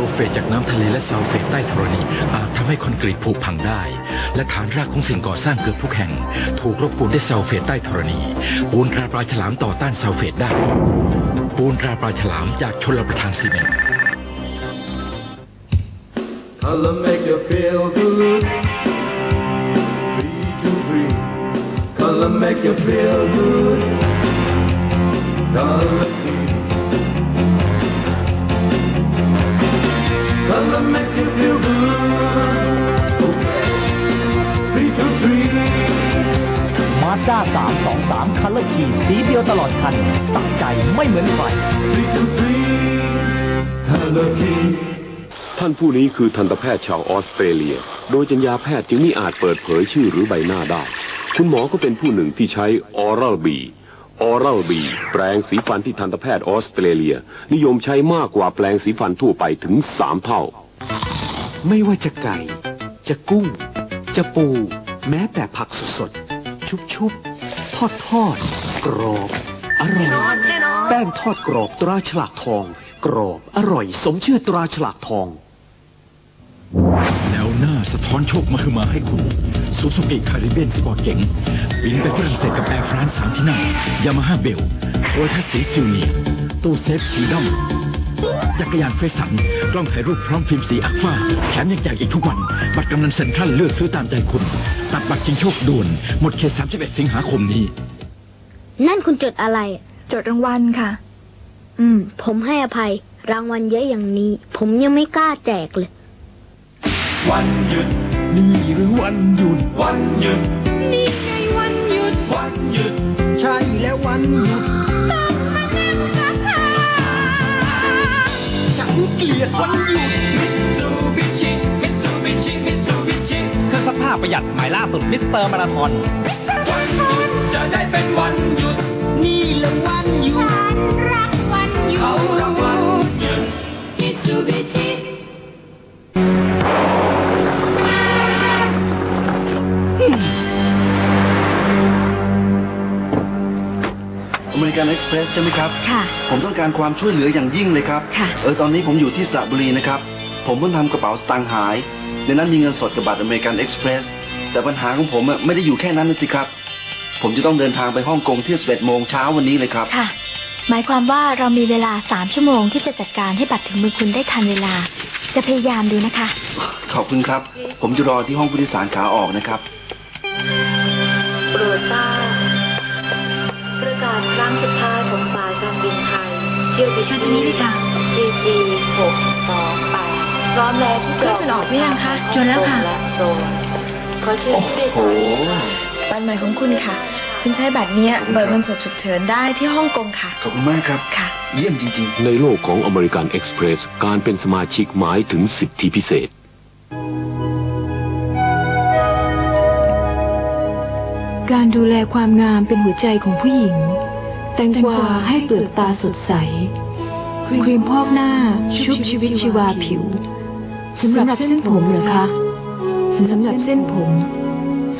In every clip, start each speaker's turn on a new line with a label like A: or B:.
A: ซัลเฟตจากน้ำทะเลและซัลเฟตใต้ธรณีอาจทำให้คอนกรีตผุพังได้ และฐานรากของสิ่งก่อสร้างเกือบทุกแห่ง ถูกรบกวนด้วยซัลเฟตใต้ธรณีปูนตราปลาฉลามต่อต้านซัลเฟตได้ ปูนตราปลาฉลามจากชลประทานซีเมนต์
B: Color make you feel good. Three, two, three. Color make you feel good. Color
C: มาสด้า323 Color Key สีเดียวตลอดคันสักใจไม่เหมือนใคร
B: Three, two, three. Color key.
D: ท่านผู้นี้คือทันตแพทย์ชาวออสเตรเลีย โดยจัญญาแพทย์จึงไม่อาจเปิดเผยชื่อหรือใบหน้าได้ คุณหมอก็เป็นผู้หนึ่งที่ใช้ Oral B Oral B แปรงสีฟันที่ทันตแพทย์ออสเตรเลีย นิยมใช้มากกว่าแปรงสีฟันทั่วไปถึง3เท่า
E: ไม่ว่าจะไก่ จะกุ้ง จะปู แม้แต่ผักสด ๆชุบๆทอดทอดๆกรอบ อร่อย แป้งทอดกรอบตราฉลากทอง กรอบ อร่อย สมชื่อตราฉลากทอง
A: แนวหน้าสะท้อนโชคมาคือมาให้คุณซูซูกิคาริเบียนสปอร์ตเก๋งบินไปฝรั่งเศสกับแอร์ฟรานซ์สามที่นั่งยามาฮ่าเบลโทรทัศน์สีซิลเนียตู้เซฟคีดอม จักรยานเฟสัน กล้องถ่ายรูปพร้อมฟิล์มสีอัลฟาแถมยังแจกอีกทุกวัน บัตรกำนันเซ็นทรัลเลือกซื้อตามใจคุณ ตัดบัตรชิงโชคด่วน หมดเขต31 สิงหาคมนี้
F: นั่นคุณจดอะไร
G: จดรางวัลค่ะ
F: อืม ผมให้อภัย รางวัลเยอะอย่างนี้ ผมยังไม่กล้าแจกเลย
B: วันหยุด
E: นี่หรือวันหยุด
B: วันหยุด
G: นี่ไงวันหยุด
B: วันหยุด
E: ใช่แล้ววันหยุดฉั นเกลียดวันหยุด
B: Mitsubishi Mitsubishi Mitsubishi
C: เครื่องซักผ้าประหยัดใหม่ล่าสุดมิสเตอร์มาราธอน
B: วันหยุดจะได้เป็นวันหยุด
E: นี่แหละวันหยุด
G: รักวันหยุด
H: อเมริกันเอ็กซ์เพรสใช่ไหมครับ
F: ค่ะ
H: ผมต้องการความช่วยเหลืออย่างยิ่งเลยครับ
F: ค่ะ
H: เออตอนนี้ผมอยู่ที่สระบุรีนะครับ ผมเพิ่งทำกระเป๋าสตางค์หาย ในนั้นมีเงินสดกับบัตรอเมริกันเอ็กซ์เพรสแต่ปัญหาของผมอะไม่ได้อยู่แค่นั้นนะสิครับ ผมจะต้องเดินทางไปฮ่องกงที่11โมงเช้าวันนี้เลยครับ
I: ค่ะ หมายความว่าเรามีเวลา 3 ชั่วโมงที่จะจัดการให้บัตรถึงมือคุณได้ทันเวลา จะพยายามดูนะคะ
H: ขอบคุณครับ ผมจะรอที่ห้องผู้โดยสารขาออกนะครับ
J: โปรดทราบ เที่ยวบิน
I: เชิญทางนี้เลยค่ะ
J: DG 628พร้อมแล้วผู้
G: เครื่องจดออกหรือยังคะ
I: จดแล้วค่ะ
J: และโซนขอเชิญผู้โดยสารทุกท่าน
G: บัตรใหม่ของคุณค่ะ คุณใช้บัตรเนี้ยเบิกเงินสดฉุกเฉินได้ที่ฮ่องกงค่ะ
H: ขอบคุณมากครับ
G: ค่ะ
H: เยี่ยมจริงๆ
D: ในโลกของอเมริกันเอ็กซ์เพรสการเป็นสมาชิกหมายถึงสิทธิพิเศษ
K: การดูแลความงามเป็นหัวใจของผู้หญิงแตงกวาให้เปลือกตาสดใส ครีมพอกหน้าชุบชีวิตชีวาผิวสำหรับเส้นผมเหรอคะสำหรับเส้นผม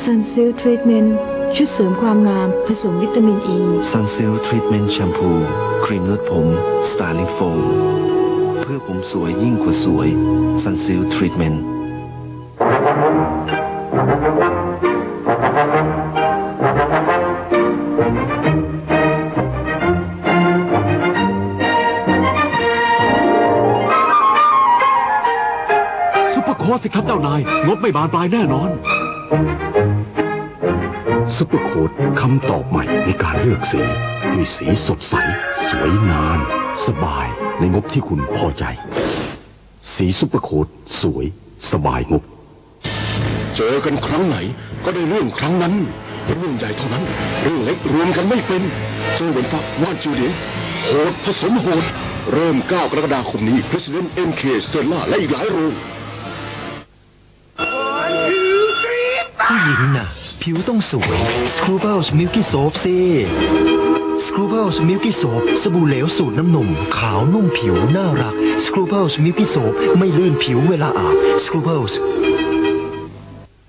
K: Sunsil Treatment ชุดเสริมความงามผสมวิตามินอี
H: Sunsil Treatment Shampoo ครีมนวดผม Styling Foam เพื่อผมสวยยิ่งกว่าสวย Sunsil Treatment
D: ร์โค้ดสิครับเจ้านาย งบไม่บานปลายแน่นอน ซุปเปอร์โค้ดคำตอบใหม่ในการเลือกสี มีสีสดใส สวยนานสบายในงบที่คุณพอใจ สีซุปเปอร์โค้ดสวย สบายงบ เจอกันครั้งไหนก็ได้เรื่องครั้งนั้น เรื่องใหญ่เท่านั้น เรื่องเล็กรวมกันไม่เป็นเจอเวนฟ้าว่านจิวเหลียงโหดผสมโหด เริ่ม 9 กรกฎาคมนี้ President MK Stella และอีกหลายโรง
E: ผิวต้องสวย Scrubbles Milky Soap สิ Scrubbles Milky Soap สบู่เหลวสูตรน้ำนม ขาวนุ่มผิวน่ารัก Scrubbles Milky Soap ไม่ลื่นผิวเวลาอาบ Scrubbles